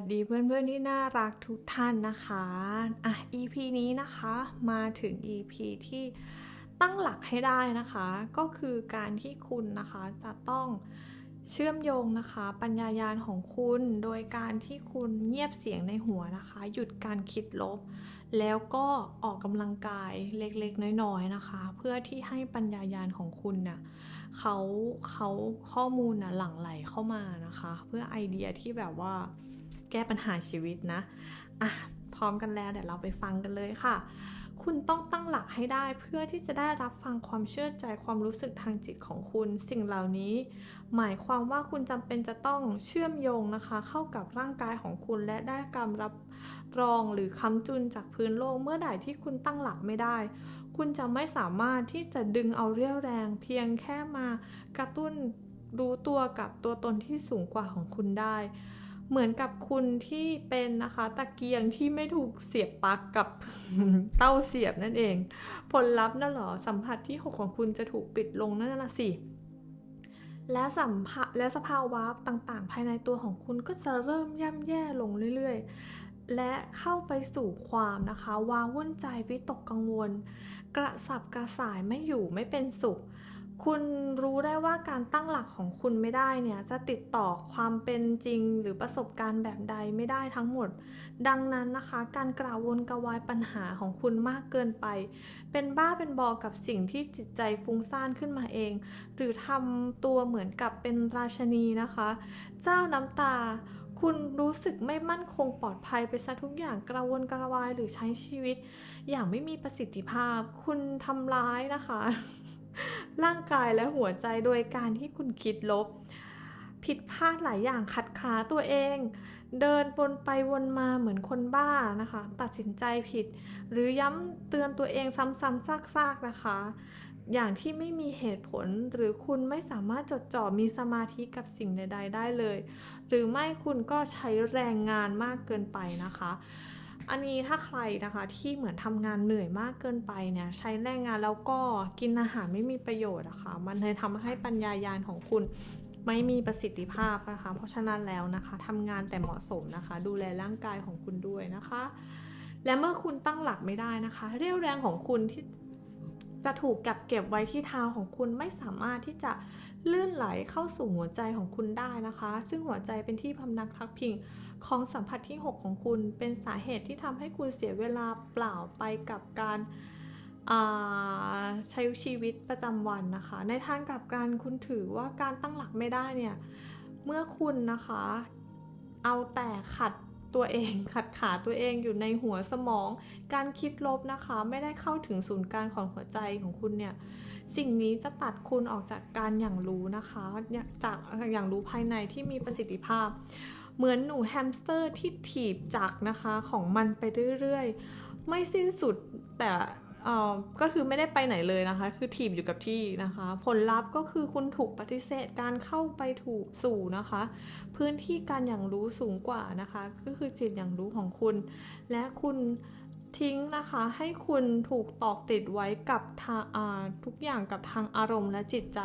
สดีเพื่อนๆที่น่ารักทุกท่านนะคะอะ EP นี้นะคะมาถึง EP ที่ตั้งหลักให้ได้นะคะ ก็คือการที่คุณนะคะจะต้องเชื่อมโยงนะคะ ปัญญายาณของคุณโดยการที่คุณเงียบเสียงในหัวนะคะ หยุดการคิดลบ แล้วก็ออกกำลังกายเล็กๆ น้อยๆนะคะ เพื่อที่ให้ปัญญายาณของคุณเนี่ยเขาเขาข้อมูลน่ะหลั่งไหลเข้ามานะคะ เพื่อไอเดียที่แบบว่า แก้ปัญหาชีวิตนะอะพร้อมกันแล้วเดี๋ยวเราไปฟังกันเลยค่ะ คุณต้องตั้งหลักให้ได้เพื่อที่จะได้รับฟังความเชื่อใจความรู้สึกทางจิตของคุณ สิ่งเหล่านี้ หมายความว่าคุณจำเป็นจะต้องเชื่อมโยงนะคะ เข้ากับร่างกายของคุณและได้การรับรองหรือคำจุนจากพื้นโลกเมื่อใดที่คุณตั้งหลักไม่ได้ คุณจะไม่สามารถที่จะดึงเอาเรี่ยวแรง เพียงแค่มากระตุ้นรู้ตัวกับตัวตนที่สูงกว่าของคุณได้ เหมือนกับคุณที่เป็นนะคะตะเกียงที่ไม่ถูกเสียบปลั๊กกับเต้าเสียบนั่นเอง ผลลัพธ์นั่นหรอสัมผัสที่หกของคุณจะถูกปิดลงนั่นละสิและสัมผัสและสภาวะต่างๆ ภายในตัวของคุณก็จะเริ่มย่ำแย่ลงเรื่อยๆ และเข้าไปสู่ความนะคะวาวุ่นใจวิตกกังวล กระสับกระส่ายไม่อยู่ไม่เป็นสุข คุณรู้ได้ว่าการตั้งหลักของคุณไม่ได้เนี่ยจะติดต่อความเป็นจริงหรือประสบการณ์แบบใดไม่ได้ทั้งหมด ดังนั้นนะคะ การกล่าววนกระวายปัญหาของคุณมากเกินไป เป็นบ้าเป็นบอกับสิ่งที่จิตใจฟุ้งซ่านขึ้นมาเอง หรือทำตัวเหมือนกับเป็นราชนีนะคะ เจ้าน้ำตาคุณรู้สึกไม่มั่นคงปลอดภัยไปซะทุกอย่างกระวนกระวายหรือใช้ชีวิต อย่างไม่มีประสิทธิภาพ คุณทำร้ายนะคะ ร่างกายและหัวใจโดยการที่คุณคิดลบ ผิดพลาดหลายอย่างขัดขาตัวเอง เดินวนไปวนมาเหมือนคนบ้านะคะ ตัดสินใจผิด หรือย้ำเตือนตัวเองซ้ำๆซากๆนะคะ อย่างที่ไม่มีเหตุผลหรือคุณไม่สามารถจดจ่อมีสมาธิกับสิ่งใด ๆ ได้เลย หรือไม่คุณก็ใช้แรงงานมากเกินไปนะคะ อันนี้ถ้าใครนะคะที่เหมือนทำงานเหนื่อยมากเกินไปเนี่ยใช้แรงงานแล้วก็กินอาหารไม่มีประโยชน์อะคะ่ะมันเลยทำให้ปัญญายาณของคุณไม่มีประสิทธิภาพนะคะ เพราะฉะนั้นแล้วนะคะทำงานแต่เหมาะสมนะคะ ดูแลร่างกายของคุณด้วยนะคะ และเมื่อคุณตั้งหลักไม่ได้นะคะ เรี่ยวแรงของคุณที่ จะถูกกักเก็บไว้ที่เท้าของคุณไม่สามารถที่จะลื่นไหลเข้าสู่หัวใจของคุณได้นะคะ ซึ่งหัวใจเป็นที่พำนักพักพิงของสัมผัสที่ 6 ของคุณ เป็นสาเหตุที่ทำให้คุณเสียเวลาเปล่าไปกับการใช้ชีวิตประจำวันนะคะ ในทางกลับกันคุณถือว่าการตั้งหลักไม่ได้เนี่ย เมื่อคุณนะคะ เอาแต่ขัด ตัวเองขัดขาตัวเองอยู่ในหัวสมอง การคิดลบนะคะ ไม่ได้เข้าถึงศูนย์กลางของหัวใจของคุณเนี่ย สิ่งนี้จะตัดคุณออกจากการอย่างรู้นะคะ จากอย่างรู้ภายในที่มีประสิทธิภาพ เหมือนหนูแฮมสเตอร์ที่ถีบจักนะคะของมันไปเรื่อยๆ ไม่สิ้นสุดแต่ ก็คือไม่ได้ไปไหนเลยนะคะ คือถีบอยู่กับที่นะคะ ผลลัพธ์ก็คือคุณถูกปฏิเสธการเข้าไปถูกสู่นะคะ พื้นที่การอย่างรู้สูงกว่านะคะ ก็คือจิตอย่างรู้ของคุณ และคุณทิ้งนะคะให้คุณถูกตอกติดไว้กับทางทุกอย่างกับทางอารมณ์และจิตใจ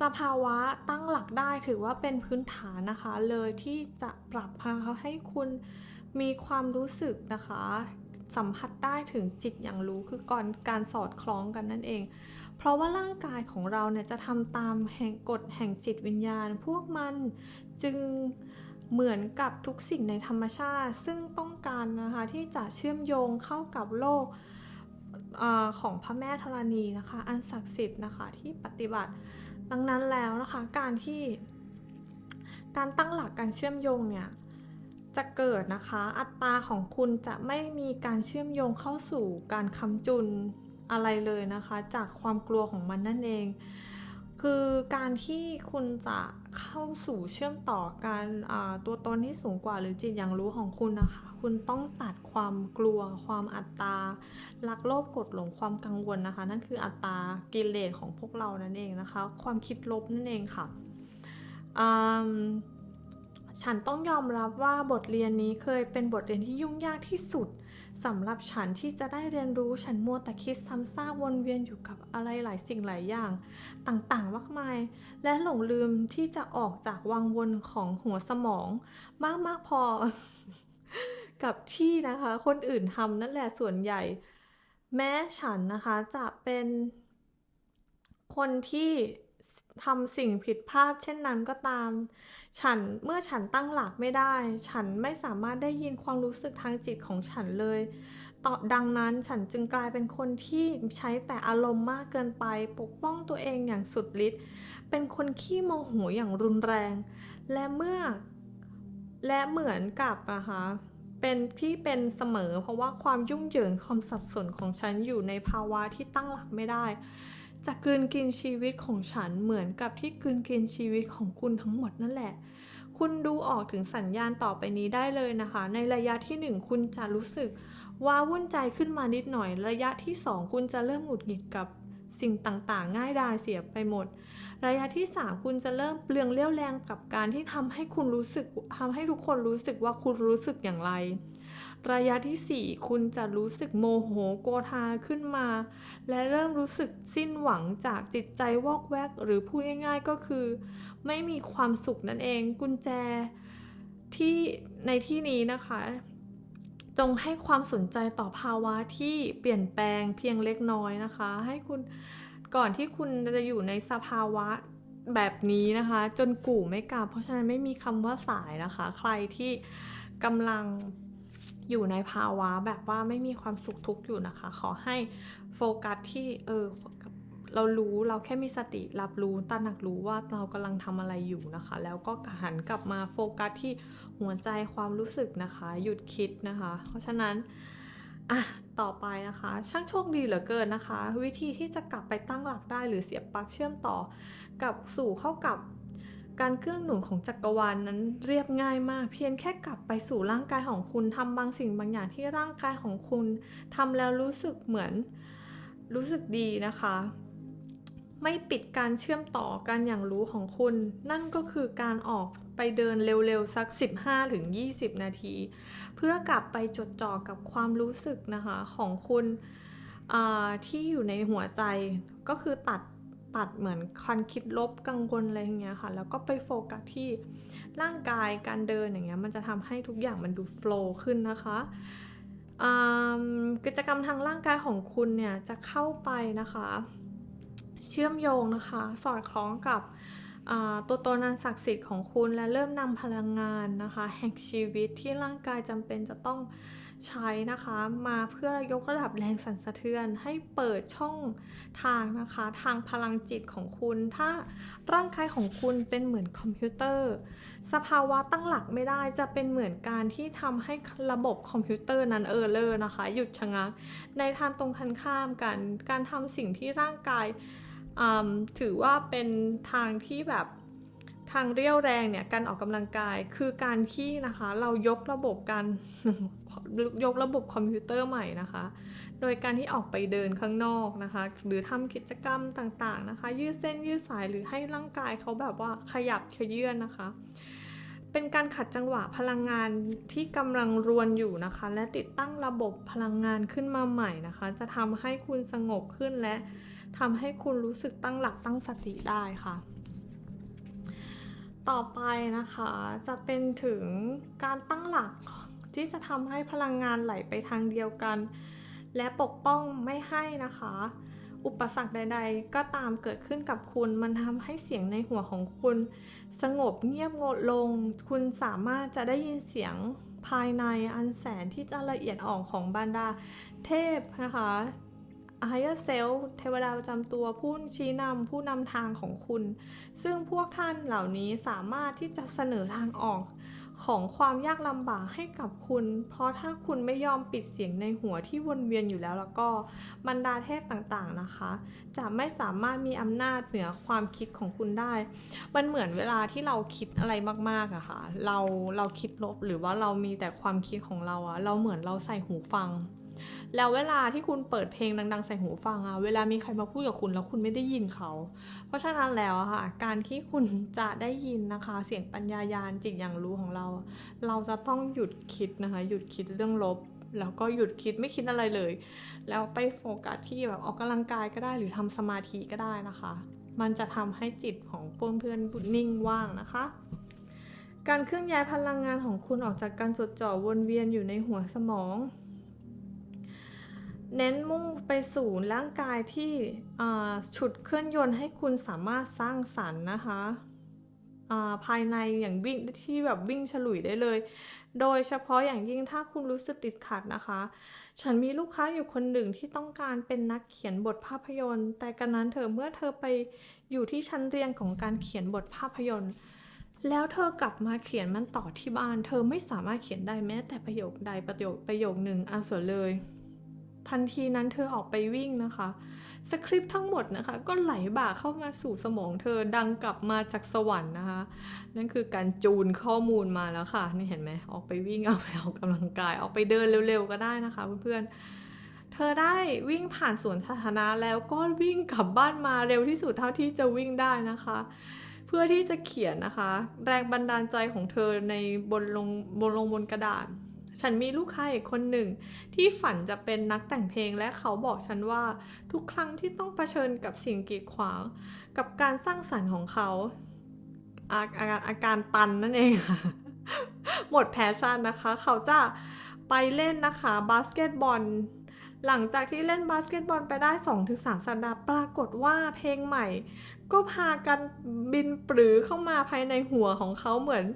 สภาวะตั้งหลักได้ถือว่าเป็นพื้นฐานนะคะ เลยที่จะปรับนะคะให้คุณมีความรู้สึกนะคะ สัมผัสได้ถึงจิตอย่างรู้คือก่อนการสอดคล้องกันนั่นเอง เพราะว่าร่างกายของเราเนี่ยจะทำตามแห่งกฎแห่งจิตวิญญาณ พวกมันจึงเหมือนกับทุกสิ่งในธรรมชาติ ซึ่งต้องการนะคะที่จะเชื่อมโยงเข้ากับโลกอของพระแม่ธรณีนะคะอันศักดิ์สิทธิ์นะคะที่ปฏิบัติ ดังนั้นแล้วนะคะการที่การตั้งหลักการเชื่อมโยงเนี่ย จะเกิดนะคะ อัตราของคุณจะไม่มีการเชื่อมโยงเข้าสู่การคำจุนอะไรเลยนะคะ จากความกลัวของมันนั่นเอง คือการที่คุณจะเข้าสู่เชื่อมต่อการตัวตนที่สูงกว่าหรือจิตอย่างรู้ของคุณนะคะ คุณต้องตัดความกลัว ความอัตตาลักโลภกดหลงความกังวลนะคะ นั่นคืออัตตากิเลสของพวกเรานั่นเองนะคะ ความคิดลบนั่นเองค่ะ ฉันต้องยอมรับว่าบทเรียนนี้เคยเป็นบทเรียนที่ยุ่งยากที่สุดสำหรับฉันที่จะได้เรียนรู้ฉันมัวแต่คิดซ้ำซากวนเวียนอยู่กับอะไรหลายสิ่งหลายอย่าง ต่างๆมากมาย และหลงลืมที่จะออกจากวังวนของหัวสมอง มากๆพอ กับที่นะคะ คนอื่นทำนั่นแหละส่วนใหญ่ แม้ฉันนะคะจะเป็นคนที่ ทำสิ่งผิดพลาดเช่นนั้นก็ตาม ฉันเมื่อฉันตั้งหลักไม่ได้ ฉันไม่สามารถได้ยินความรู้สึกทางจิตของฉันเลยต่อดังนั้นฉันจึงกลายเป็นคนที่ใช้แต่อารมณ์มากเกินไป ปกป้องตัวเองอย่างสุดฤทธิ์เป็นคนขี้โมโหอย่างรุนแรง และเมื่อและเหมือนกับนะคะเป็นที่เป็นเสมอเพราะว่าความยุ่งเหยิงความสับสนของฉันอยู่ในภาวะที่ตั้งหลักไม่ได้ จะกลืนกินชีวิตของฉันเหมือนกับที่กลืนกินชีวิตของคุณทั้งหมดนั่นแหละ คุณดูออกถึงสัญญาณต่อไปนี้ได้เลยนะคะ ในระยะที่หนึ่งคุณจะรู้สึกว่าวุ่นใจขึ้นมานิดหน่อย ระยะที่สองคุณจะเริ่มหงุดหงิดกับสิ่งต่างๆ ง่ายดายเสียไปหมด ระยะที่ 3 คุณจะเริ่มเปลืองเรี่ยวแรงกับการที่ทำให้คุณรู้สึกทำให้ทุกคนรู้สึกว่าคุณรู้สึกอย่างไร ระยะที่ 4 คุณจะรู้สึกโมโหโกธาขึ้นมา และเริ่มรู้สึกสิ้นหวังจากจิตใจวอกแวก หรือพูดง่ายๆก็คือ ไม่มีความสุขนั่นเองกุญแจที่ในที่นี้นะคะ จงให้ความสนใจต่อภาวะที่เปลี่ยนแปลงเพียงเล็กน้อยนะคะ ให้คุณก่อนที่คุณจะอยู่ในสภาวะแบบนี้นะคะ จนกู่ไม่กลับเพราะฉะนั้นไม่มีคำว่าสายนะคะ ใครที่กำลัง อยู่ในภาวะแบบว่าไม่มีความสุขทุกข์อยู่นะคะ ขอให้โฟกัสที่เออเรารู้เราแค่มีสติรับรู้ตระหนักรู้ว่าเรากำลังทำอะไรอยู่นะคะ แล้วก็หันกลับมาโฟกัสที่หัวใจความรู้สึกนะคะ หยุดคิดนะคะ เพราะฉะนั้นอะต่อไปนะคะ ช่างโชคดีเหลือเกินนะคะ วิธีที่จะกลับไปตั้งหลักได้หรือเสียบปลั๊กเชื่อมต่อ กับสู่เข้ากับ การเครื่องหนุนของจักรวาลนนั้นเรียบง่ายมาก เพียงแค่กลับไปสู่ร่างกายของคุณทำบางสิ่งบางอย่างที่ร่างกายของคุณทำแล้วรู้สึกเหมือนรู้สึกดีนะคะ ไม่ปิดการเชื่อมต่อกันอย่างรู้ของคุณ นั่นก็คือการออกไปเดินเร็วๆ สัก 15-20 นาที เพื่อกลับไปจดจ่อกับความรู้สึกนะคะของคุณที่อยู่ในหัวใจก็คือตัด ตัดเหมือนคันคิดลบกังวลอะไรอย่างเงี้ยค่ะ แล้วก็ไปโฟกัสที่ร่างกายการเดินอย่างเงี้ยมันจะทำให้ทุกอย่างมันดูโฟล์ขึ้นนะคะกิจกรรมทางร่างกายของคุณเนี่ยจะเข้าไปนะคะ เชื่อมโยงนะคะ สอดคล้องกับตัวตนอันศักดิ์สิทธิ์ของคุณและเริ่มนำพลังงานนะคะ แห่งชีวิตที่ร่างกายจำเป็นจะต้อง ใช้นะคะ มาเพื่อยกระดับแรงสั่นสะเทือน ให้เปิดช่องทางนะคะ ทางพลังจิตของคุณ ถ้าร่างกายของคุณเป็นเหมือนคอมพิวเตอร์ สภาวะตั้งหลักไม่ได้จะเป็นเหมือนการที่ทำให้ระบบคอมพิวเตอร์นั้นเออเลอร์นะคะ หยุดชะงัก ในทางตรงกันข้ามกัน การทำสิ่งที่ร่างกายถือว่าเป็นทางที่แบบ ทางเรียวแรงเนี่ยการออกกำลังกายคือการที่นะคะ เรายกระบบการยกระบบคอมพิวเตอร์ใหม่นะคะ โดยการที่ออกไปเดินข้างนอกนะคะ หรือทำกิจกรรมต่างๆนะคะ ยืดเส้นยืดสายหรือให้ร่างกายเขาแบบว่าขยับเขยื่อนนะคะ เป็นการขัดจังหวะพลังงานที่กำลังรวนอยู่นะคะ และติดตั้งระบบพลังงานขึ้นมาใหม่นะคะ จะทำให้คุณสงบขึ้นและทำให้คุณรู้สึกตั้งหลักตั้งสติได้ค่ะ ต่อไปนะคะจะเป็นถึงการตั้งหลักที่จะทำให้พลังงานไหลไปทางเดียวกัน และปกป้องไม่ให้นะคะ อุปสรรคใด ๆ ก็ตามเกิดขึ้นกับคุณ มันทำให้เสียงในหัวของคุณ สงบเงียบงดลง คุณสามารถจะได้ยินเสียงภายในอันแสนที่จะละเอียดอ่อนของบรรดาเทพนะคะ higher self เทวดาประจำตัวผู้ชี้นำผู้นำทางของคุณ ซึ่งพวกท่านเหล่านี้สามารถที่จะเสนอทางออกของความยากลำบากให้กับคุณ เพราะถ้าคุณไม่ยอมปิดเสียงในหัวที่วนเวียนอยู่แล้วแล้วก็บรรดาเทพต่างๆนะคะ จะไม่สามารถมีอำนาจเหนือความคิดของคุณได้ มันเหมือนเวลาที่เราคิดอะไรมากๆอะคะ่ะ เราเราคิดลบหรือว่าเรามีแต่ความคิดของเราอะเราเหมือนเราใส่หูฟัง แล้วเวลาที่คุณเปิดเพลงดังๆใส่หูฟังอะเวลามีใครมาพูดกับคุณแล้วคุณไม่ได้ยินเขา เพราะฉะนั้นแล้วอะค่ะ การที่คุณจะได้ยินนะคะ เสียงปัญญายาณจิตอย่างรู้ของเรา เราจะต้องหยุดคิดนะคะ หยุดคิดเรื่องลบแล้วก็หยุดคิดไม่คิดอะไรเลย แล้วไปโฟกัสที่แบบออกกำลังกายก็ได้หรือทำสมาธิก็ได้นะคะ มันจะทำให้จิตของเพื่อนๆหยุดนิ่งว่างนะคะ การเคลื่อนย้ายพลังงานของคุณออกจากการจดจ่อวนเวียนอยู่ในหัวสมอง เน้นมุ่งไปสู่ร่างกายที่ฉุดเคลื่อนยนต์ให้คุณสามารถสร้างสรรค์นะคะาภายในอย่างวิ่งที่แบบวิ่งฉลุยได้เลย โดยเฉพาะอย่างยิ่งถ้าคุณรู้สึกติดขัดนะคะ ฉันมีลูกค้าอยู่คนหนึ่งที่ต้องการเป็นนักเขียนบทภาพยนตร์ แต่กันนั้นเธอเมื่อเธอไปอยู่ที่ชั้นเรียนของการเขียนบทภาพยนตร์ แล้วเธอกลับมาเขียนมันต่อที่บ้าน เธอไม่สามารถเขียนได้แม้แต่ประโยคใดประโยคประโยคหนึ่งอะส่วนเลย ทันทีนั้นเธอออกไปวิ่งนะคะ สคริปต์ทั้งหมดนะคะ ก็ไหลบ่าเข้ามาสู่สมองเธอดังกลับมาจากสวรรค์นะคะ นั่นคือการจูนข้อมูลมาแล้วค่ะ นี่เห็นไหมออกไปวิ่งเอาไปออกกำลังกาย ออกไปเดินเร็วๆก็ได้นะคะเพื่อนๆ เธอได้วิ่งผ่านสวนสาธารณะแล้วก็วิ่งกลับบ้านมาเร็วที่สุดเท่าที่จะวิ่งได้นะคะเพื่อที่จะเขียนนะคะ แรงบันดาลใจของเธอในบนลงบนลงบนกระดาษ ฉันมีลูกค้าอีกคนหนึ่ง ที่ฝันจะเป็นนักแต่งเพลงและเขาบอกฉันว่า ทุกครั้งที่ต้องเผชิญกับสิ่งกีดขวาง กับการสร้างสรรค์ของเขาอาอาการอาการตันนั่นเองค่ะ หมดแพชชั่นนะคะ เขาจะไปเล่นนะคะบาสเกตบอล หลังจากที่เล่นบาสเกตบอลไปได้ 2-3 สัปดาห์ปรากฏว่าเพลงใหม่ ก็พากันบินปรือเข้ามาภายในหัวของเขาเหมือน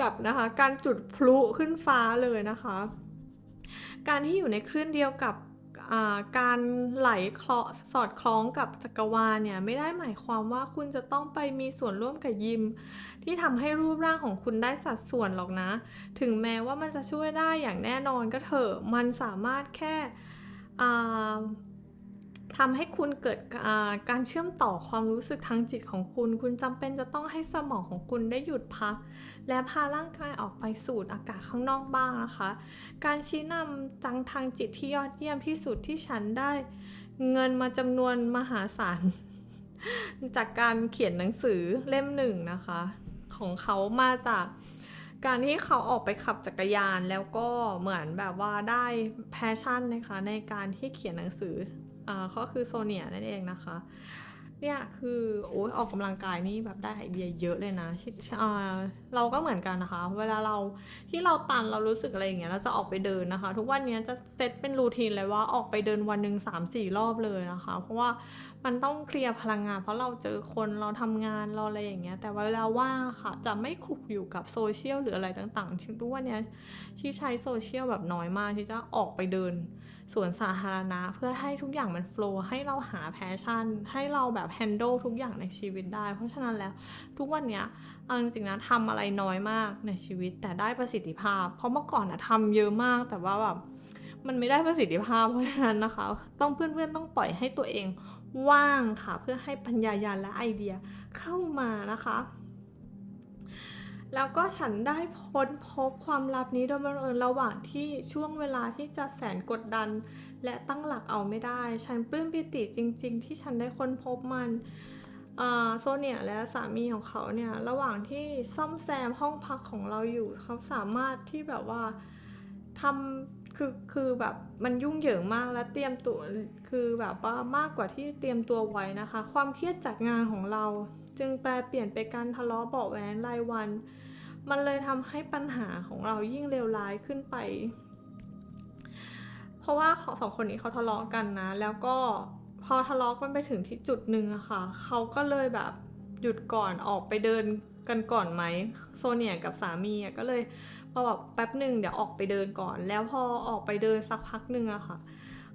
กับนะคะ การจุดพลุขึ้นฟ้าเลยนะคะ การที่อยู่ในคลื่นเดียวกับการไหลเคราะสอดคล้องกับจักรวาลเนี่ยไม่ได้หมายความว่าคุณจะต้องไปมีส่วนร่วมกับยิม ที่ทำให้รูปร่างของคุณได้สัดส่วนหรอกนะ ถึงแม้ว่ามันจะช่วยได้อย่างแน่นอนก็เถอะมันสามารถแค่ ทำให้คุณเกิดการเชื่อมต่อความรู้สึกทางจิตของคุณ คุณจำเป็นจะต้องให้สมองของคุณได้หยุดพัก และพาร่างกายออกไปสูดอากาศข้างนอกบ้างนะคะ การชี้นำจังทางจิตที่ยอดเยี่ยมที่สุดที่ฉันได้ เงินมาจำนวนมหาศาลจากการเขียนหนังสือเล่มหนึ่งนะคะ ของเขามาจาก การที่เขาออกไปขับจักรยานแล้วก็เหมือนแบบว่าได้แพชชั่นนะคะในการที่เขียนหนังสืออ่าก็คือโซเนียนั่นเองนะคะ เนี่ยคือโอ้ยออกกำลังกายนี่แบบได้ไอเดียเยอะเลยนะชิอ่าเราก็เหมือนกันนะคะ เวลาเราที่เราตันเรารู้สึกอะไรอย่างเงี้ยเราจะออกไปเดินนะคะ ทุกวันนี้จะเซตเป็นรูทีนเลยว่าออกไปเดินวันหนึ่งสามสี่รอบเลยนะคะ เพราะว่ามันต้องเคลียร์พลังงาน เพราะเราเจอคนเราทำงานเราอะไรอย่างเงี้ย แต่เวลาว่างค่ะจะไม่คลุกอยู่กับโซเชียลหรืออะไรต่างๆทุกวันนี้ยที่ใช้โซเชียลแบบน้อยมากที่จะออกไปเดิน สวนสาธารณะ เพื่อให้ทุกอย่างมันโฟล์ให้เราหาแพชชั่น ให้เราแบบแฮนด์ลทุกอย่างในชีวิตได้ เพราะฉะนั้นแล้วทุกวันเนี้ยเอาจริงๆนะทำอะไรน้อยมากในชีวิต แต่ได้ประสิทธิภาพ เพราะเมื่อก่อนอะทำเยอะมากแต่ว่าแบบมันไม่ได้ประสิทธิภาพเพราะฉะนั้นนะคะ ต้องเพื่อนๆต้องปล่อยให้ตัวเองว่างค่ะ เพื่อให้ปัญญายาณและไอเดียเข้ามานะคะ แล้วก็ฉันได้ค้นพบความลับนี้โดยบังเอิญระหว่างที่ช่วงเวลาที่จะแสนกดดัน และตั้งหลักเอาไม่ได้ ฉันปลื้มปิติจริง ๆ ที่ฉันได้ค้นพบมันโซเนียและสามีของเขาเนี่ยระหว่างที่ซ่อมแซมห้องพักของเราอยู่ เขาสามารถที่แบบว่าทำคือคือแบบมันยุ่งเหยิงมากและเตรียมตัวคือแบบว่ามากกว่าที่เตรียมตัวไว้นะคะ ความเครียดจากงานของเรา จึงแปลเปลี่ยนไปการทะเลาะเบาะแวงรายวัน มันเลยทำให้ปัญหาของเรายิ่งเลวร้ายขึ้นไป เพราะว่าสองคนนี้เขาทะเลาะกันนะ แล้วก็พอทะเลาะกันไปถึงที่จุดหนึ่งอะค่ะ เขาก็เลยแบบหยุดก่อนออกไปเดินกันก่อนไหมโซเนียกับสามีอะก็เลยพอแบบแป๊บหนึ่งเดี๋ยวออกไปเดินก่อน แล้วพอออกไปเดินสักพักหนึ่งอะค่ะ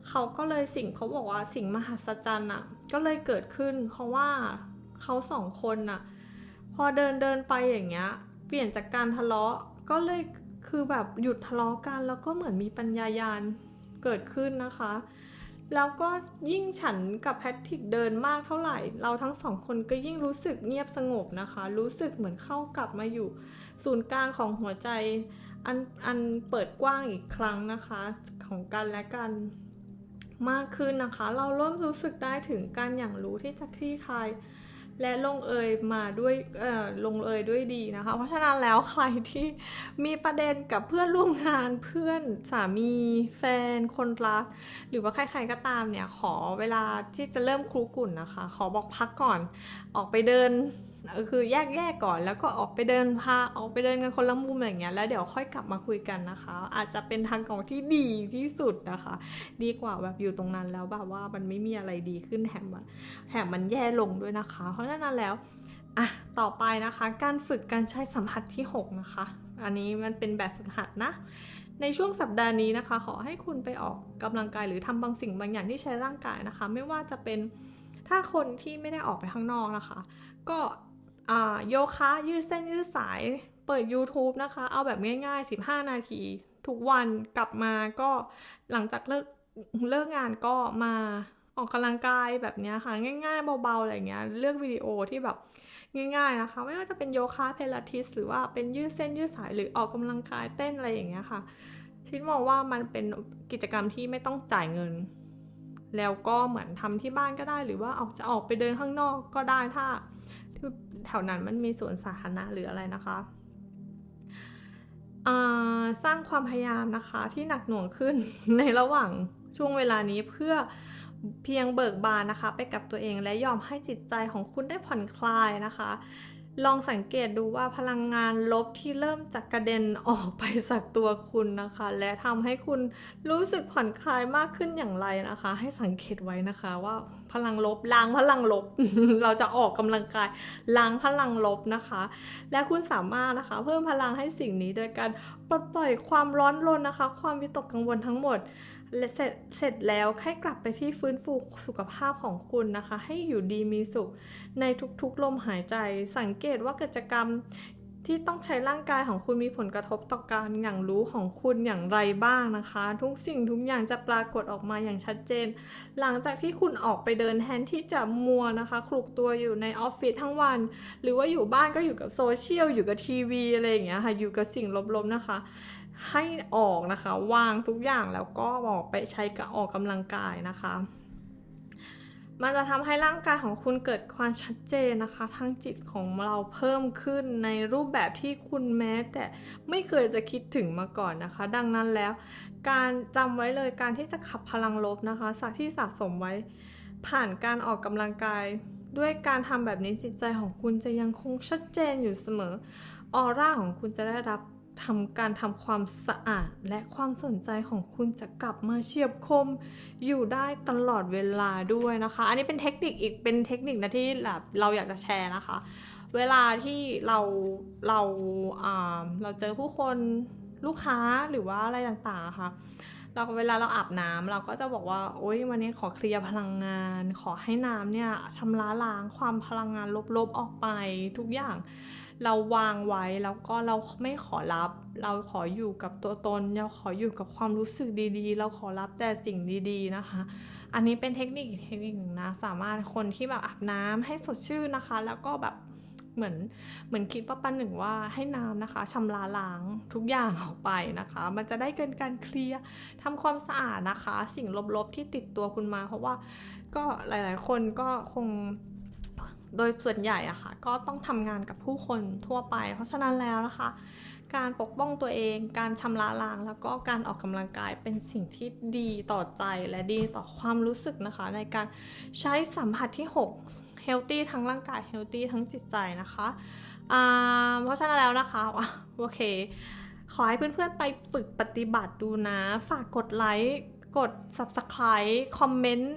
เขาก็เลยสิ่งเขาบอกว่าสิ่งมหัศจรรย์อะก็เลยเกิดขึ้น เพราะว่า เขาสองคนอะพอเดินเดินไปอย่างเงี้ย เปลี่ยนจากการทะเลาะก็เลยคือแบบหยุดทะเลาะกัน แล้วก็เหมือนมีปัญญายาณเกิดขึ้นนะคะ แล้วก็ยิ่งฉันกับแพทริกเดินมากเท่าไหร่ เราทั้งสองคนก็ยิ่งรู้สึกเงียบสงบนะคะ รู้สึกเหมือนเข้ากลับมาอยู่ ศูนย์กลางของหัวใจอันอันเปิดกว้างอีกครั้งนะคะ ของกันและกันมากขึ้นนะคะ เราเริ่มรู้สึกได้ถึงการอย่างรู้ที่จะคลี่คลาย และลงเอยมาด้วยเอ่อลงเอยด้วยดีนะคะ เพราะฉะนั้นแล้วใครที่มีประเด็นกับเพื่อนร่วมงานเพื่อนสามีแฟนคนรัก หรือว่าใครๆก็ตามเนี่ยขอเวลาที่จะเริ่มคลุกุ่นนะคะ ขอบอกพักก่อนออกไปเดิน คือแยกแยกก่อนแล้วก็ออกไปเดินพาออกไปเดินกันคนละมุมอะไรเงี้ยแล้วเดี๋ยวค่อยกลับมาคุยกันนะคะ อาจจะเป็นทางของที่ดีที่สุดนะคะ ดีกว่าแบบอยู่ตรงนั้นแล้วแบบว่ามันไม่มีอะไรดีขึ้นแถมมันแถมมันแย่ลงด้วยนะคะ เพราะฉะนั้นแล้วอะต่อไปนะคะ การฝึกการใช้สัมผัสที่ 6 นะคะ อันนี้มันเป็นแบบฝึกหัดนะในช่วงสัปดาห์นี้นะคะ ขอให้คุณไปออกกำลังกายหรือทำบางสิ่งบางอย่างที่ใช้ร่างกายนะคะ ไม่ว่าจะเป็นถ้าคนที่ไม่ได้ออกไปข้างนอกนะคะ ก็ โยคะยืดเส้นยืดสาย เปิด YouTube นะคะ เอาแบบง่ายๆ 15 นาที ทุกวันกลับมาก็หลังจากเลิกเลิกงานก็มาออกกำลังกายแบบนี้ค่ะ ง่ายๆ เบาๆ อะไรเงี้ย เลือกวิดีโอที่แบบง่ายๆนะคะ ไม่ว่าจะเป็นโยคะเพลาทิสหรือว่าเป็นยืดเส้นยืดสายหรือออกกำลังกายเต้นอะไรอย่างเงี้ยค่ะ ชิดมองว่ามันเป็นกิจกรรมที่ไม่ต้องจ่ายเงิน แล้วก็เหมือนทำที่บ้านก็ได้ หรือว่าออกจะออกไปเดินข้างนอกก็ได้ถ้า แถวนั้นมันมีสวนสาธารณะหรืออะไรนะคะสร้างความพยายามนะคะที่หนักหน่วงขึ้นในระหว่างช่วงเวลานี้เพื่อเพียงเบิกบานนะคะ ไปกับตัวเองและยอมให้จิตใจของคุณได้ผ่อนคลายนะคะ ลองสังเกตดูว่าพลังงานลบที่เริ่มจากกระเด็นออกไปจากตัวคุณนะคะ และทำให้คุณรู้สึกผ่อนคลายมากขึ้นอย่างไรนะคะ ให้สังเกตไว้นะคะว่าพลังลบล้างพลังลบ เราจะออกกำลังกายล้างพลังลบนะคะ และคุณสามารถนะคะ เพิ่มพลังให้สิ่งนี้โดยการปลดปล่อยความร้อนรนนะคะ ความวิตกกังวลทั้งหมด และเสร็จเสร็จแล้วให้กลับไปที่ฟื้นฟูสุขภาพของคุณนะคะ ให้อยู่ดีมีสุขในทุกๆลมหายใจ สังเกตว่ากิจกรรมที่ต้องใช้ร่างกายของคุณมีผลกระทบต่อการอย่างรู้ของคุณอย่างไรบ้างนะคะ ทุกสิ่งทุกอย่างจะปรากฏออกมาอย่างชัดเจน หลังจากที่คุณออกไปเดินแทนที่จะมัวนะคะคลุกตัวอยู่ในออฟฟิศทั้งวัน หรือว่าอยู่บ้านก็อยู่กับโซเชียลอยู่กับทีวีอะไรอย่างเงี้ยค่ะอยู่กับสิ่งลบๆนะคะ ให้ออกนะคะ วางทุกอย่างแล้วก็ออกไปใช้กับออกกำลังกายนะคะ มันจะทำให้ร่างกายของคุณเกิดความชัดเจนนะคะ ทั้งจิตของเราเพิ่มขึ้นในรูปแบบที่คุณแม้ แต่ไม่เคยจะคิดถึงมาก่อนนะคะ ดังนั้นแล้ว การจำไว้เลยการที่จะขับพลังลบนะคะสักที่สะสมไว้ผ่านการออกกำลังกายด้วยการทำแบบนี้จิตใจของคุณจะยังคงชัดเจนอยู่เสมอ ออร่าของคุณจะได้รับ ทำการทำความสะอาดและความสนใจของคุณจะกลับมาเฉียบคมอยู่ได้ตลอดเวลาด้วยนะคะ อันนี้เป็นเทคนิคอีกเป็นเทคนิคนะที่แบบเราอยากจะแชร์นะคะ เวลาที่เราเราเราเจอผู้คนลูกค้าหรือว่าอะไรต่างๆะค่ะ เราเวลาเราอาบน้ำเราก็จะบอกว่าโอ๊ยวันนี้ขอเคลียร์พลังงาน ขอให้น้ำเนี่ยชำระล้างความพลังงานลบๆออกไป ทุกอย่าง เราวางไว้แล้วก็เราไม่ขอรับ เราขออยู่กับตัวตน เราขออยู่กับความรู้สึกดีๆ เราขอรับแต่สิ่งดีๆนะคะ อันนี้เป็นเทคนิคเทคนิคหนึ่งนะสามารถคนที่แบบอาบน้ำให้สดชื่นนะคะ แล้วก็แบบ เหมือนเหมือนคิดว่าปันหนึ่งว่าให้น้ำนะคะชำระล้างทุกอย่างออกไปนะคะ มันจะได้เกินการเคลียร์ทำความสะอาดนะคะ สิ่งลบๆที่ติดตัวคุณมา เพราะว่าก็หลายๆ คนก็คงโดยส่วนใหญ่อะค่ะก็ต้องทำงานกับผู้คนทั่วไป เพราะฉะนั้นแล้วนะคะ การปกป้องตัวเอง การชำระล้างแล้วก็การออกกำลังกายเป็นสิ่งที่ดีต่อใจและดีต่อความรู้สึกนะคะ ในการใช้สัมผัสที่ 6 healthy ทั้งร่างกาย healthy ทั้งจิตใจนะคะเพราะฉะนั้นแล้วนะคะอะโอเค ขอให้เพื่อนๆไปฝึกปฏิบัติดูนะ ฝากกดไลค์กด subscribe คอมเมนต์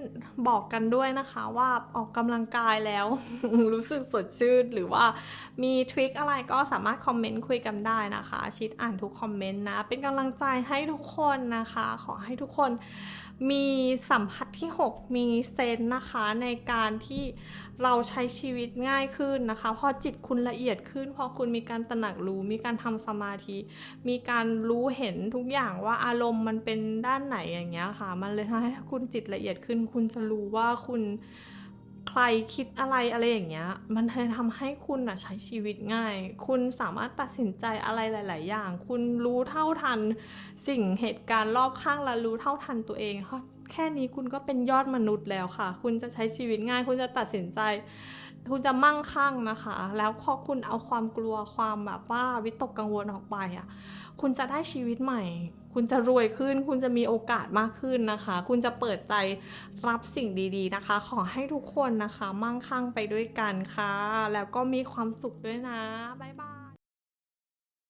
บอกกันด้วยนะคะว่าออกกำลังกายแล้ว รู้สึกสดชื่น หรือว่ามีทริคอะไรก็สามารถคอมเมนต์คุยกันได้นะคะ ชิดอ่านทุกคอมเมนต์นะ เป็นกำลังใจให้ทุกคนนะคะ ขอให้ทุกคน มีสัมผัสที่ 6 มีเซนนะคะในการที่เราใช้ชีวิตง่ายขึ้นนะคะ พอจิตคุณละเอียดขึ้น พอคุณมีการตระหนักรู้ มีการทำสมาธิ มีการรู้เห็นทุกอย่างว่าอารมณ์มันเป็นด้านไหนอย่างเงี้ยค่ะ มันเลยทำให้ถ้าคุณจิตละเอียดขึ้น คุณจะรู้ว่าคุณ รคิดอะไรอะไรอย่างเงี้ย มันเลยทำให้คุณอะใช้ชีวิตง่าย คุณสามารถตัดสินใจอะไรหลาย ๆ อย่าง คุณรู้เท่าทันสิ่งเหตุการณ์รอบข้างและรู้เท่าทันตัวเองแค่นี้คุณก็เป็นยอดมนุษย์แล้วค่ะ คุณจะใช้ชีวิตง่าย คุณจะตัดสินใจ คุณจะมั่งคั่งนะคะ แล้วพอคุณเอาความกลัวความแบบว่าวิตกกังวลออกไปอะ คุณจะได้ชีวิตใหม่ คุณจะรวยขึ้น คุณจะมีโอกาสมากขึ้นนะคะ คุณจะเปิดใจรับสิ่งดีๆนะคะ ขอให้ทุกคนนะคะ มั่งคั่งไปด้วยกันค่ะ แล้วก็มีความสุขด้วยนะ บ๊ายบาย